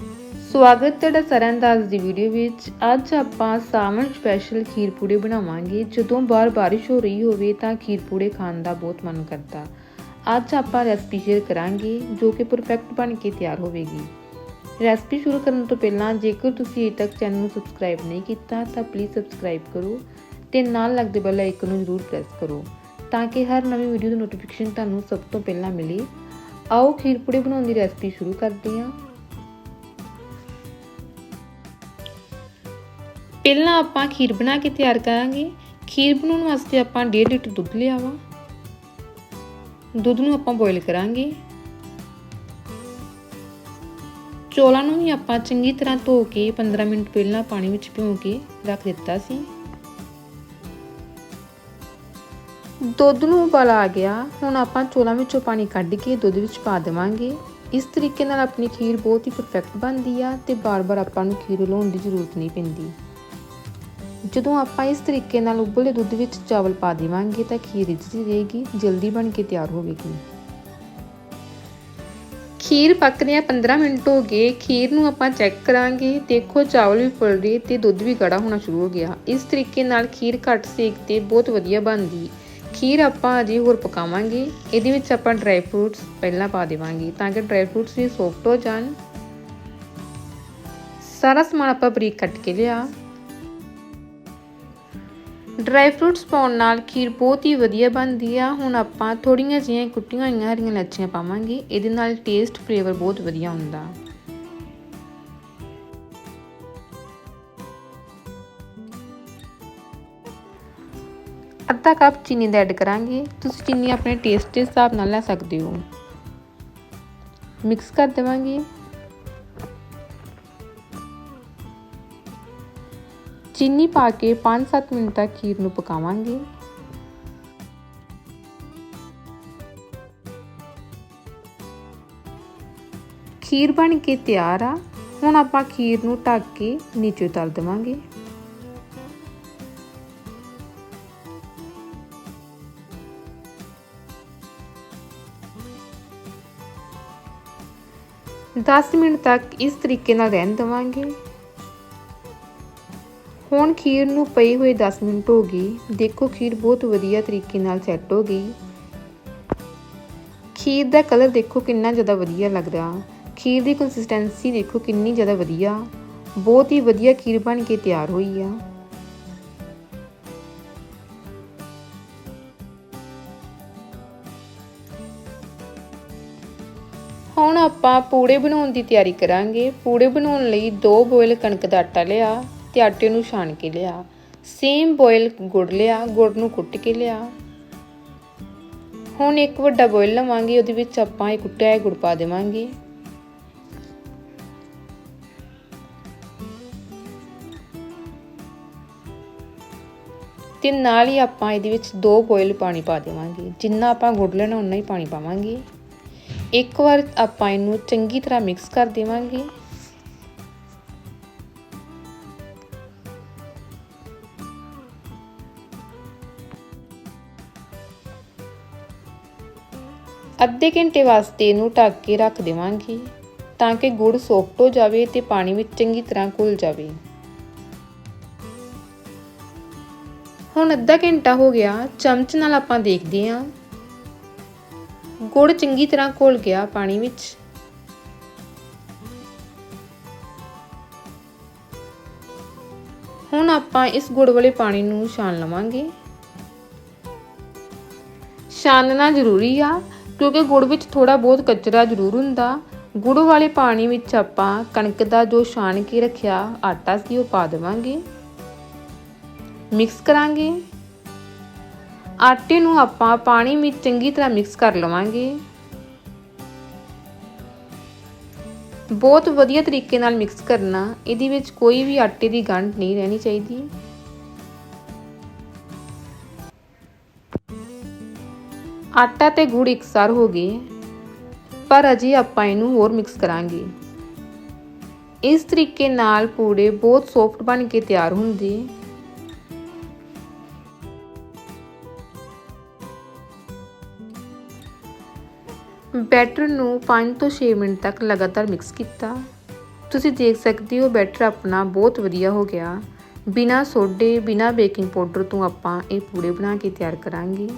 ਸਵਾਗਤ ਤੁਹਾਡਾ ਸਾਰਿਆਂ ਦਾ ਅੱਜ ਦੀ ਵੀਡੀਓ ਵਿੱਚ। ਅੱਜ ਆਪਾਂ ਸਾਵਣ ਸਪੈਸ਼ਲ ਖੀਰ ਪੂੜੇ ਬਣਾਵਾਂਗੇ। ਜਦੋਂ ਬਾਹਰ ਬਾਰਿਸ਼ ਹੋ ਰਹੀ ਹੋਵੇ ਤਾਂ ਖੀਰ ਪੂੜੇ ਖਾਣ ਦਾ ਬਹੁਤ ਮਨ ਕਰਦਾ। ਅੱਜ ਆਪਾਂ ਰੈਸਪੀ ਸ਼ੇਅਰ ਕਰਾਂਗੇ, ਜੋ ਕਿ ਪਰਫੈਕਟ ਬਣ ਕੇ ਤਿਆਰ ਹੋਵੇਗੀ। ਰੈਸਪੀ ਸ਼ੁਰੂ ਕਰਨ ਤੋਂ ਪਹਿਲਾਂ, ਜੇਕਰ ਤੁਸੀਂ ਅਜੇ ਤੱਕ ਚੈਨਲ ਨੂੰ ਸਬਸਕ੍ਰਾਈਬ ਨਹੀਂ ਕੀਤਾ, ਤਾਂ ਪਲੀਜ਼ ਸਬਸਕ੍ਰਾਈਬ ਕਰੋ ਤੇ ਨਾਲ ਲੱਗਦੇ ਬੈਲ ਆਈਕਨ ਨੂੰ ਜ਼ਰੂਰ ਪ੍ਰੈਸ ਕਰੋ, ਤਾਂ ਕਿ ਹਰ ਨਵੀਂ ਵੀਡੀਓ ਦੀ ਨੋਟੀਫਿਕੇਸ਼ਨ ਤੁਹਾਨੂੰ ਸਭ ਤੋਂ ਪਹਿਲਾਂ ਮਿਲੇ। ਆਓ ਖੀਰ ਪੂੜੇ ਬਣਾਉਣ ਦੀ ਰੈਸਪੀ ਸ਼ੁਰੂ ਕਰਦੇ ਹਾਂ। ਪਹਿਲਾਂ ਆਪਾਂ ਖੀਰ ਬਣਾ ਕੇ ਤਿਆਰ ਕਰਾਂਗੇ। ਖੀਰ ਬਣਾਉਣ ਵਾਸਤੇ ਆਪਾਂ 1.5 ਲੀਟਰ ਦੁੱਧ ਲਿਆ ਵਾ ਦੁੱਧ ਨੂੰ ਆਪਾਂ ਬੋਇਲ ਕਰਾਂਗੇ। ਚੋਲਾਂ ਨੂੰ ਵੀ ਆਪਾਂ ਚੰਗੀ ਤਰ੍ਹਾਂ ਧੋ ਕੇ 15 ਮਿੰਟ ਪਹਿਲਾਂ ਪਾਣੀ ਵਿੱਚ ਭਿਓ ਕੇ ਰੱਖ ਦਿੱਤਾ ਸੀ। ਦੁੱਧ ਨੂੰ ਉਬਾਲ ਆ ਗਿਆ। ਹੁਣ ਆਪਾਂ ਚੋਲਾਂ ਵਿੱਚੋਂ ਪਾਣੀ ਕੱਢ ਕੇ ਦੁੱਧ ਵਿੱਚ ਪਾ ਦੇਵਾਂਗੇ। ਇਸ ਤਰੀਕੇ ਨਾਲ ਆਪਣੀ ਖੀਰ ਬਹੁਤ ਹੀ ਪਰਫੈਕਟ ਬਣਦੀ ਆ ਤੇ ਬਾਰ-ਬਾਰ ਆਪਾਂ ਨੂੰ ਖੀਰ ਲਾਉਣ ਦੀ ਜ਼ਰੂਰਤ ਨਹੀਂ ਪੈਂਦੀ। ਜਦੋਂ ਆਪਾਂ ਇਸ ਤਰੀਕੇ ਨਾਲ ਉਬਲੇ ਦੁੱਧ ਵਿੱਚ ਚਾਵਲ ਪਾ ਦੇਵਾਂਗੇ ਤਾਂ ਖੀਰ ਰਿੱਝਦੀ ਰਹੇਗੀ, ਜਲਦੀ ਬਣ ਕੇ ਤਿਆਰ ਹੋਵੇਗੀ। ਖੀਰ ਪੱਕਦਿਆਂ 15 ਮਿੰਟ ਹੋ ਗਏ, ਖੀਰ ਨੂੰ ਆਪਾਂ ਚੈੱਕ ਕਰਾਂਗੇ। ਦੇਖੋ ਚਾਵਲ ਵੀ ਫੁੱਲ ਰਹੇ ਤੇ ਦੁੱਧ ਵੀ ਗਾੜਾ ਹੋਣਾ ਸ਼ੁਰੂ ਹੋ ਗਿਆ। ਇਸ ਤਰੀਕੇ ਨਾਲ ਖੀਰ ਘੱਟ ਸੇਕ ਤੇ ਬਹੁਤ ਵਧੀਆ ਬਣਦੀ। ਖੀਰ ਆਪਾਂ ਅਜੇ ਹੋਰ ਪਕਾਵਾਂਗੇ। ਇਹਦੇ ਵਿੱਚ ਆਪਾਂ ਡਰਾਈ ਫਰੂਟਸ ਪਹਿਲਾਂ ਪਾ ਦੇਵਾਂਗੇ ਤਾਂ ਕਿ ਡਰਾਈ ਫਰੂਟਸ ਵੀ ਸੌਫਟ ਹੋ ਜਾਣ। ਸਾਰਾ ਸਮਾਨ ਆਪਾਂ ਬਰੀਕ ਕੱਟ ਕੇ ਲਿਆ। ਡਰਾਈ ਫਰੂਟਸ ਪਾਉਣ ਨਾਲ ਖੀਰ ਬਹੁਤ ਹੀ ਵਧੀਆ ਬਣਦੀ ਆ। ਹੁਣ ਆਪਾਂ ਥੋੜੀਆਂ ਜਿਹੀਆਂ ਕੁੱਟੀਆਂ ਹੋਈਆਂ ਹਰੀਆਂ ਲੱਚੀਆਂ ਪਾਵਾਂਗੇ। ਇਹਦੇ ਨਾਲ ਟੇਸਟ ਫਲੇਵਰ ਬਹੁਤ ਵਧੀਆ ਹੁੰਦਾ। ਅੱਧਾ ਕੱਪ ਚੀਨੀ ਦਾ ਐਡ ਕਰਾਂਗੇ। ਤੁਸੀਂ ਚੀਨੀ ਆਪਣੇ ਟੇਸਟ ਦੇ ਹਿਸਾਬ ਨਾਲ ਲੈ ਸਕਦੇ ਹੋ। ਮਿਕਸ ਕਰ ਦੇਵਾਂਗੇ। ਚੀਨੀ ਪਾ ਕੇ 5-7 ਮਿੰਟ ਤੱਕ ਖੀਰ ਨੂੰ ਪਕਾਵਾਂਗੇ। ਖੀਰ ਬਣ ਕੇ ਤਿਆਰ ਆ। ਹੁਣ ਆਪਾਂ ਖੀਰ ਨੂੰ ਢੱਕ ਕੇ ਨੀਚੇ ਉਤਾਰ ਦੇਵਾਂਗੇ। ਦਸ ਮਿੰਟ ਤੱਕ ਇਸ ਤਰੀਕੇ ਨਾਲ ਰਹਿਣ ਦੇਵਾਂਗੇ। ਹੁਣ ਖੀਰ ਨੂੰ ਪਈ ਹੋਏ 10 ਮਿੰਟ ਹੋ ਗਈ। ਦੇਖੋ ਖੀਰ ਬਹੁਤ ਵਧੀਆ ਤਰੀਕੇ ਨਾਲ ਸੈੱਟ ਹੋ ਗਈ। ਖੀਰ ਦਾ ਕਲਰ ਦੇਖੋ ਕਿੰਨਾ ਜ਼ਿਆਦਾ ਵਧੀਆ ਲੱਗਦਾ। ਖੀਰ ਦੀ ਕੰਸਿਸਟੈਂਸੀ ਦੇਖੋ ਕਿੰਨੀ ਜ਼ਿਆਦਾ ਵਧੀਆ। ਬਹੁਤ ਹੀ ਵਧੀਆ ਖੀਰ ਬਣ ਕੇ ਤਿਆਰ ਹੋਈ ਆ। ਹੁਣ ਆਪਾਂ ਪੂੜੇ ਬਣਾਉਣ ਦੀ ਤਿਆਰੀ ਕਰਾਂਗੇ। ਪੂੜੇ ਬਣਾਉਣ ਲਈ ਦੋ ਬੋਇਲ ਕਣਕ ਦਾ ਆਟਾ ਲਿਆ। ਤੇ ਆਟੇ ਨੂੰ ਛਾਣ ਕੇ ਲਿਆ। ਸੇਮ ਬੋਇਲ ਗੁੜ ਲਿਆ, ਗੁੜ ਨੂੰ ਕੁੱਟ ਕੇ ਲਿਆ। ਹੁਣ ਇੱਕ ਵੱਡਾ ਬੋਇਲ ਲਵਾਂਗੇ, ਉਹਦੇ ਵਿੱਚ ਆਪਾਂ ਇਹ ਕੁੱਟਿਆ ਹੋਇਆ ਗੁੜ ਪਾ ਦੇਵਾਂਗੇ। ਤੇ ਨਾਲ ਹੀ ਆਪਾਂ ਇਹਦੇ ਵਿੱਚ ਦੋ ਬੋਇਲ ਪਾਣੀ ਪਾ ਦੇਵਾਂਗੇ। ਜਿੰਨਾ ਆਪਾਂ ਗੁੜ ਲੈਣਾ ਉਨਾ ਹੀ ਪਾਣੀ ਪਾਵਾਂਗੇ। ਇੱਕ ਵਾਰ ਆਪਾਂ ਇਹਨੂੰ ਚੰਗੀ ਤਰ੍ਹਾਂ ਮਿਕਸ ਕਰ ਦੇਵਾਂਗੇ। ਅੱਧੇ ਘੰਟੇ ਵਾਸਤੇ ਇਹਨੂੰ ਢੱਕ ਕੇ ਰੱਖ ਦੇਵਾਂਗੇ ਤਾਂ ਕਿ ਗੁੜ ਸੌਫਟ ਹੋ ਜਾਵੇ ਤੇ ਪਾਣੀ ਵਿੱਚ ਚੰਗੀ ਤਰ੍ਹਾਂ ਘੁਲ ਜਾਵੇ। ਹੁਣ ਅੱਧਾ ਘੰਟਾ ਹੋ ਗਿਆ, ਚਮਚ ਨਾਲ ਆਪਾਂ ਦੇਖਦੇ ਹਾਂ। ਗੁੜ ਚੰਗੀ ਤਰ੍ਹਾਂ ਘੁਲ ਗਿਆ ਪਾਣੀ ਵਿੱਚ। ਹੁਣ ਆਪਾਂ ਇਸ ਗੁੜ ਵਾਲੇ ਪਾਣੀ ਨੂੰ ਛਾਣ ਲਵਾਂਗੇ। ਛਾਨਣਾ ਜ਼ਰੂਰੀ ਆ। ਕਿਉਂਕਿ ਗੁੜ ਵਿੱਚ ਥੋੜਾ ਬਹੁਤ ਕਚਰਾ ਜ਼ਰੂਰ ਹੁੰਦਾ। ਗੁੜ ਵਾਲੇ ਪਾਣੀ ਵਿੱਚ ਆਪਾਂ ਕਣਕ ਦਾ ਜੋ ਛਾਣ ਕੇ ਰੱਖਿਆ, ਆਟਾ ਸੀ ਉਹ ਪਾ ਦੇਵਾਂਗੇ। ਮਿਕਸ ਕਰਾਂਗੇ। ਆਟੇ ਨੂੰ ਆਪਾਂ ਪਾਣੀ ਵਿੱਚ ਚੰਗੀ ਤਰ੍ਹਾਂ ਮਿਕਸ ਕਰ ਲਵਾਂਗੇ। ਬਹੁਤ ਵਧੀਆ ਤਰੀਕੇ ਨਾਲ ਮਿਕਸ ਕਰਨਾ, ਇਹਦੇ ਵਿੱਚ ਕੋਈ ਵੀ ਆਟੇ ਦੀ ਗੰਢ ਨਹੀਂ ਰਹਿਣੀ ਚਾਹੀਦੀ। ਆਟਾ ਤੇ ਗੁੜ ਇਕਸਾਰ ਹੋ ਗਏ। ਪਰ ਅਜੇ ਆਪਾਂ ਇਹਨੂੰ ਹੋਰ ਮਿਕਸ ਕਰਾਂਗੇ। ਇਸ ਤਰੀਕੇ ਨਾਲ ਪੂੜੇ ਬਹੁਤ ਸੌਫਟ ਬਣ ਕੇ ਤਿਆਰ ਹੁੰਦੇ। ਬੈਟਰ ਨੂੰ 5 ਤੋਂ 6 ਮਿੰਟ ਤੱਕ ਲਗਾਤਾਰ ਮਿਕਸ ਕੀਤਾ। ਤੁਸੀਂ ਦੇਖ ਸਕਦੇ ਹੋ ਬੈਟਰ ਆਪਣਾ ਬਹੁਤ ਵਧੀਆ ਹੋ ਗਿਆ। ਬਿਨਾ ਸੋਡੇ, ਬਿਨਾ ਬੇਕਿੰਗ ਪਾਊਡਰ ਤੋਂ ਆਪਾਂ ਇਹ ਪੂੜੇ ਬਣਾ ਕੇ ਤਿਆਰ ਕਰਾਂਗੇ।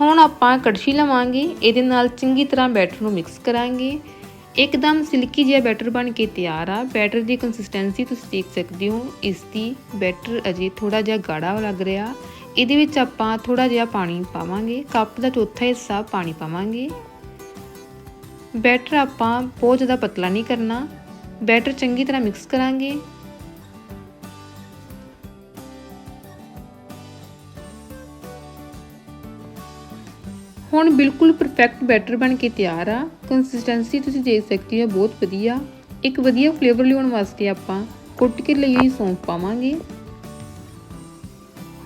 ਹੁਣ ਆਪਾਂ ਕੜਛੀ ਲਵਾਂਗੇ, ਇਹਦੇ ਨਾਲ ਚੰਗੀ ਤਰ੍ਹਾਂ ਬੈਟਰ ਨੂੰ ਮਿਕਸ ਕਰਾਂਗੇ। ਇੱਕਦਮ ਸਿਲਕੀ ਜਿਹਾ ਬੈਟਰ ਬਣ ਕੇ ਤਿਆਰ ਆ। ਬੈਟਰ ਦੀ ਕੰਸਿਸਟੈਂਸੀ ਤੁਸੀਂ ਦੇਖ ਸਕਦੇ ਹੋ, ਇਸ ਦੀ ਬੈਟਰ ਅਜੇ ਥੋੜਾ ਜਿਹਾ ਗਾੜਾ ਲੱਗ ਰਿਹਾ। ਇਹਦੇ ਵਿੱਚ ਆਪਾਂ ਥੋੜਾ ਜਿਹਾ ਪਾਣੀ ਪਾਵਾਂਗੇ, ਕੱਪ ਦਾ ਚੌਥਾ ਹਿੱਸਾ ਪਾਣੀ ਪਾਵਾਂਗੇ। ਬੈਟਰ ਆਪਾਂ ਬਹੁਤ ਜ਼ਿਆਦਾ ਪਤਲਾ ਨਹੀਂ ਕਰਨਾ। ਬੈਟਰ ਚੰਗੀ ਤਰ੍ਹਾਂ ਮਿਕਸ ਕਰਾਂਗੇ। ਹੁਣ ਬਿਲਕੁਲ ਪਰਫੈਕਟ ਬੈਟਰ ਬਣ ਕੇ ਤਿਆਰ ਆ। ਕੰਸਿਸਟੈਂਸੀ ਤੁਸੀਂ ਦੇਖ ਸਕਦੇ ਹੋ ਬਹੁਤ ਵਧੀਆ। ਇੱਕ ਵਧੀਆ ਫਲੇਵਰ ਲਿਆਉਣ ਵਾਸਤੇ ਆਪਾਂ ਕੁੱਟ ਕੇ ਲਈ ਹੋਈ ਸੌਂਫ ਪਾਵਾਂਗੇ।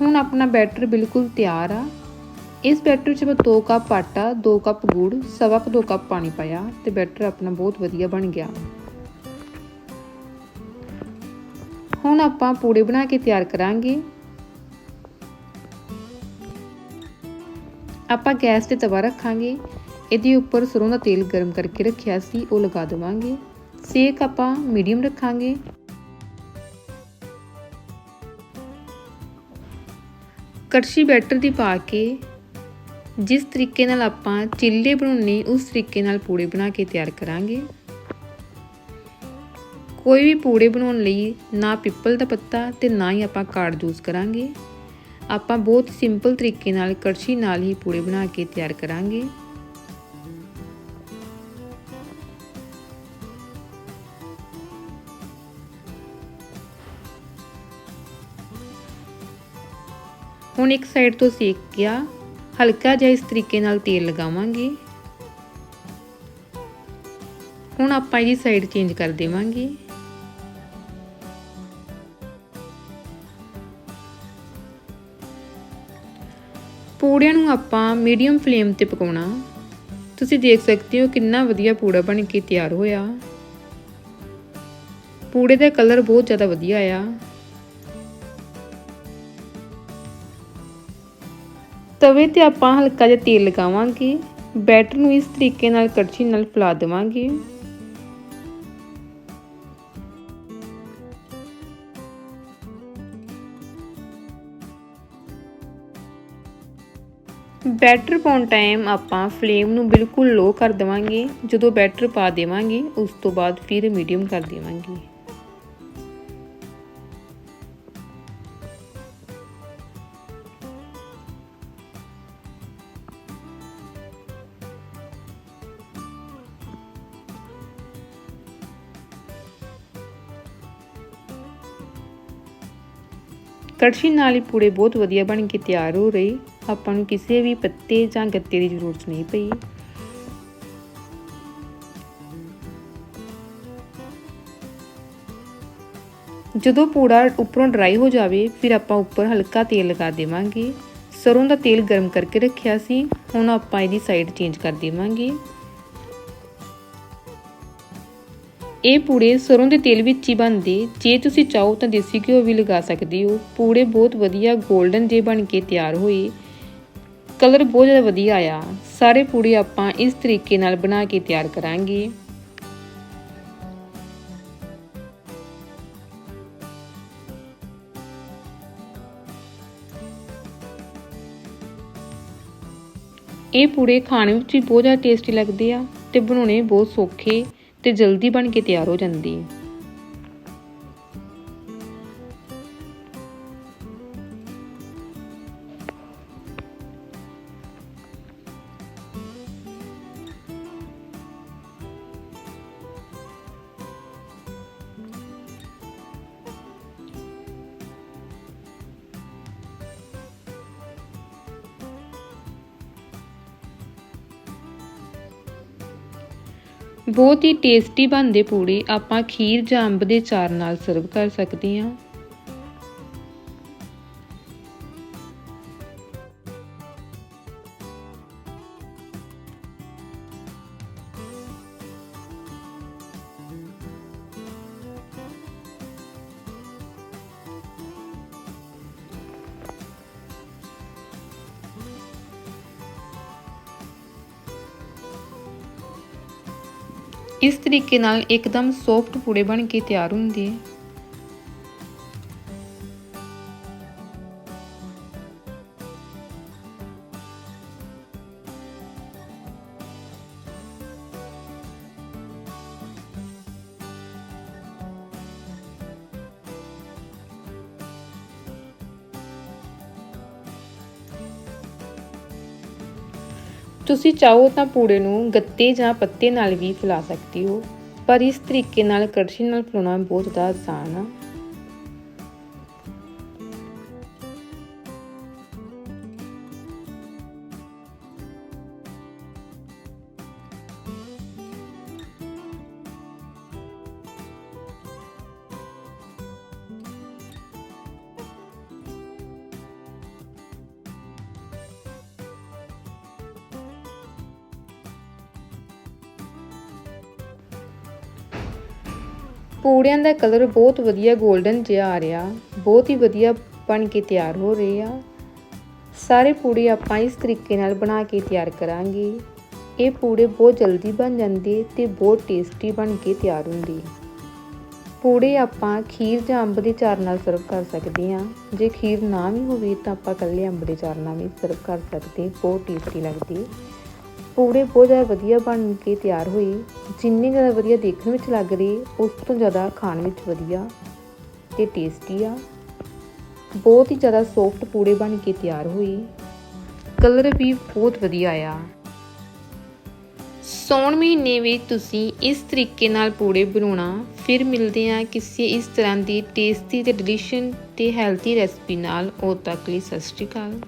ਹੁਣ ਆਪਣਾ ਬੈਟਰ ਬਿਲਕੁਲ ਤਿਆਰ ਆ। ਇਸ ਬੈਟਰ 'ਚ ਮੈਂ 2 ਕੱਪ ਆਟਾ 2 ਕੱਪ ਗੁੜ, ਸਵਾ ਕੁ 2 ਕੱਪ ਪਾਣੀ ਪਾਇਆ ਤੇ ਬੈਟਰ ਆਪਣਾ ਬਹੁਤ ਵਧੀਆ ਬਣ ਗਿਆ। ਹੁਣ ਆਪਾਂ ਪੂੜੇ ਬਣਾ ਕੇ ਤਿਆਰ ਕਰਾਂਗੇ। ਆਪਾਂ ਗੈਸ ਤੇ ਤਵਾ ਰੱਖਾਂਗੇ। ਇਹਦੇ ਉੱਪਰ ਸਰੋਂ ਦਾ ਤੇਲ ਗਰਮ ਕਰਕੇ ਰੱਖਿਆ ਸੀ, ਉਹ ਲਗਾ ਦੇਵਾਂਗੇ। ਸੇਕ ਆਪਾਂ ਮੀਡੀਅਮ ਰੱਖਾਂਗੇ। ਕੜਛੀ ਬੈਟਰ ਦੀ ਪਾ ਕੇ ਜਿਸ ਤਰੀਕੇ ਨਾਲ ਆਪਾਂ ਚਿੱਲੇ ਬਣਾਉਣੇ, ਉਸ ਤਰੀਕੇ ਨਾਲ ਪੂੜੇ ਬਣਾ ਕੇ ਤਿਆਰ ਕਰਾਂਗੇ। ਕੋਈ ਵੀ ਪੂੜੇ ਬਣਾਉਣ ਲਈ ਨਾ ਪਿੱਪਲ ਦਾ ਪੱਤਾ ਤੇ ਨਾ ਹੀ ਆਪਾਂ ਕਾਰਡ ਯੂਜ਼ ਕਰਾਂਗੇ। ਆਪਾਂ ਬਹੁਤ ਸਿੰਪਲ ਤਰੀਕੇ ਨਾਲ ਕੜਛੀ ਨਾਲ ਹੀ ਪੂੜੇ ਬਣਾ ਕੇ ਤਿਆਰ ਕਰਾਂਗੇ। ਹੁਣ ਇੱਕ ਸਾਈਡ ਤੋਂ ਸੇਕ ਗਿਆ ਹਲਕਾ ਜਿਹਾ ਇਸ ਤਰੀਕੇ ਨਾਲ ਤੇਲ ਲਗਾਵਾਂਗੇ। ਹੁਣ ਆਪਾਂ ਇਹਦੀ ਸਾਈਡ ਚੇਂਜ ਕਰ ਦੇਵਾਂਗੇ। ਪੂੜਿਆਂ ਨੂੰ ਆਪਾਂ ਮੀਡੀਅਮ ਫਲੇਮ ਤੇ ਪਕਾਉਣਾ। ਤੁਸੀਂ ਦੇਖ ਸਕਦੇ ਹੋ ਕਿੰਨਾ ਵਧੀਆ ਪੂੜਾ ਬਣ ਕੇ ਤਿਆਰ ਹੋਇਆ। ਪੂੜੇ ਦਾ ਕਲਰ ਬਹੁਤ ਜ਼ਿਆਦਾ ਵਧੀਆ ਆ ਤਵੇ ਤੇ ਆਪਾਂ ਹਲਕਾ ਜਿਹਾ ਤੇਲ ਲਗਾਵਾਂਗੇ। ਬੈਟਰ ਨੂੰ ਇਸ ਤਰੀਕੇ ਨਾਲ ਕੜਛੀ ਨਾਲ ਫੈਲਾ ਦੇਵਾਂਗੇ। ਬੈਟਰ ਪਾਉਣ ਟਾਈਮ ਆਪਾਂ ਫਲੇਮ ਨੂੰ ਬਿਲਕੁਲ ਲੋ ਕਰ ਦੇਵਾਂਗੇ। ਜਦੋਂ ਬੈਟਰ ਪਾ ਦੇਵਾਂਗੇ, ਉਸ ਤੋਂ ਬਾਅਦ ਫਿਰ ਮੀਡੀਅਮ ਕਰ ਦੇਵਾਂਗੇ। ਕੜਛੀ ਨਾਲ ਹੀ ਪੂੜੇ ਬਹੁਤ ਵਧੀਆ ਬਣ ਕੇ ਤਿਆਰ ਹੋ ਰਹੇ। ਆਪਾਂ ਨੂੰ ਕਿਸੇ ਵੀ ਪੱਤੇ ਜਾਂ ਗੱਤੇ ਦੀ ਜ਼ਰੂਰਤ ਨਹੀਂ ਪਈ। ਜਦੋਂ ਪੂੜਾ ਉੱਪਰੋਂ ਡਰਾਈ ਹੋ ਜਾਵੇ, ਫਿਰ ਆਪਾਂ ਉੱਪਰ ਹਲਕਾ ਤੇਲ ਲਗਾ ਦੇਵਾਂਗੇ। ਸਰੋਂ ਦਾ ਤੇਲ ਗਰਮ ਕਰਕੇ ਰੱਖਿਆ ਸੀ, ਹੁਣ ਆਪਾਂ ਇਹਦੀ ਸਾਈਡ ਚੇਂਜ ਕਰ ਦੇਵਾਂਗੇ। ਇਹ ਪੂੜੇ ਸਰੋਂ ਦੇ ਤੇਲ ਵਿੱਚ ਹੀ ਬਣਦੇ। ਜੇ ਤੁਸੀਂ ਚਾਹੋ ਤਾਂ ਦੇਸੀ ਘਿਓ ਵੀ ਲਗਾ ਸਕਦੇ ਹੋ। ਪੂੜੇ ਬਹੁਤ ਵਧੀਆ 골ਡਨ ਜੇ ਬਣ ਕੇ ਤਿਆਰ ਹੋਏ। ਕਲਰ ਬਹੁਤ ਜ਼ਿਆਦਾ ਵਧੀਆ ਆਇਆ। ਸਾਰੇ ਪੂੜੇ ਆਪਾਂ ਇਸ ਤਰੀਕੇ ਨਾਲ ਬਣਾ ਕੇ ਤਿਆਰ ਕਰਾਂਗੇ। ਇਹ ਪੂੜੇ ਖਾਣ ਵਿੱਚ ਵੀ ਬਹੁਤ ਜ਼ਿਆਦਾ ਟੇਸਟੀ ਲੱਗਦੇ ਆ ਤੇ ਬਣਾਉਣੇ ਬਹੁਤ ਸੌਖੇ। ਤੇ ਜਲਦੀ ਬਣ ਕੇ ਤਿਆਰ ਹੋ ਜਾਂਦੀ ਹੈ। ਬਹੁਤ ਹੀ ਟੇਸਟੀ ਬਣਦੇ ਪੂੜੇ ਆਪਾਂ ਖੀਰ ਜਾਂ ਅੰਬ ਦੇ ਚਾਰ ਨਾਲ ਸਰਵ ਕਰ ਸਕਦੇ ਹਾਂ। ਇਸ ਤਰੀਕੇ ਨਾਲ ਇੱਕਦਮ ਸੌਫਟ ਪੂੜੇ ਬਣ ਕੇ ਤਿਆਰ ਹੁੰਦੇ ਤੁਸੀਂ ਚਾਹੋ ਤਾਂ ਪੂੜੇ ਨੂੰ ਗੱਤੇ ਜਾਂ ਪੱਤੇ ਨਾਲ ਵੀ ਫੈਲਾ ਸਕਦੇ ਹੋ, ਪਰ ਇਸ ਤਰੀਕੇ ਨਾਲ ਕੜਛੀ ਨਾਲ ਫੈਲਾਉਣਾ ਬਹੁਤ ਜ਼ਿਆਦਾ ਆਸਾਨ ਆ। ਪੂੜਿਆਂ ਦਾ ਕਲਰ ਬਹੁਤ ਵਧੀਆ 골ਡਨ ਜਿਹਾ ਆ ਰਿਹਾ। ਬਹੁਤ ਹੀ ਵਧੀਆ ਬਣ ਕੇ ਤਿਆਰ ਹੋ ਰਹੇ ਆ। ਸਾਰੇ ਪੂੜੇ ਆਪਾਂ ਇਸ ਤਰੀਕੇ ਨਾਲ ਬਣਾ ਕੇ ਤਿਆਰ ਕਰਾਂਗੇ। ਇਹ ਪੂੜੇ ਬਹੁਤ ਜਲਦੀ ਬਣ ਜਾਂਦੇ ਤੇ ਬਹੁਤ ਟੇਸਟੀ ਬਣ ਕੇ ਤਿਆਰ ਹੁੰਦੇ। ਪੂੜੇ ਆਪਾਂ ਖੀਰ ਜਾਂ ਅੰਬ ਦੇ ਚਾਰ ਨਾਲ ਸਰਵ ਕਰ ਸਕਦੇ ਹਾਂ। ਜੇ ਖੀਰ ਨਾ ਵੀ ਹੋਵੇ ਤਾਂ ਆਪਾਂ ਇਕੱਲੇ ਅੰਬ ਦੇ ਚਾਰ ਨਾਲ ਵੀ ਸਰਵ ਕਰ ਸਕਦੇ ਬਹੁਤ ਟੇਸਟੀ ਲੱਗਦੇ। ਪੂੜੇ ਬਹੁਤ ਜ਼ਿਆਦਾ ਵਧੀਆ ਬਣ ਕੇ ਤਿਆਰ ਹੋਏ ਜਿੰਨੀ ਜ਼ਿਆਦਾ ਵਧੀਆ ਦੇਖਣ ਵਿੱਚ ਲੱਗ ਰਹੇ, ਉਸ ਤੋਂ ਜ਼ਿਆਦਾ ਖਾਣ ਵਿੱਚ ਵਧੀਆ ਤੇ ਟੇਸਟੀ ਆ। ਬਹੁਤ ਹੀ ਜ਼ਿਆਦਾ ਸੌਫਟ ਪੂੜੇ ਬਣ ਕੇ ਤਿਆਰ ਹੋਏ ਕਲਰ ਵੀ ਬਹੁਤ ਵਧੀਆ ਆ। ਸੌਣ ਮਹੀਨੇ ਵਿੱਚ ਤੁਸੀਂ ਇਸ ਤਰੀਕੇ ਨਾਲ ਪੂੜੇ ਬਣਾਉਣਾ। ਫਿਰ ਮਿਲਦੇ ਹਾਂ ਕਿਸੇ ਇਸ ਤਰ੍ਹਾਂ ਦੀ ਟੇਸਟੀ ਤੇ ਡਿਲੀਸ਼ਨ ਤੇ ਹੈਲਥੀ ਰੈਸਪੀ ਨਾਲ। ਉਦੋਂ ਤੱਕ ਲਈ ਸਤਿ ਸ਼੍ਰੀ ਅਕਾਲ।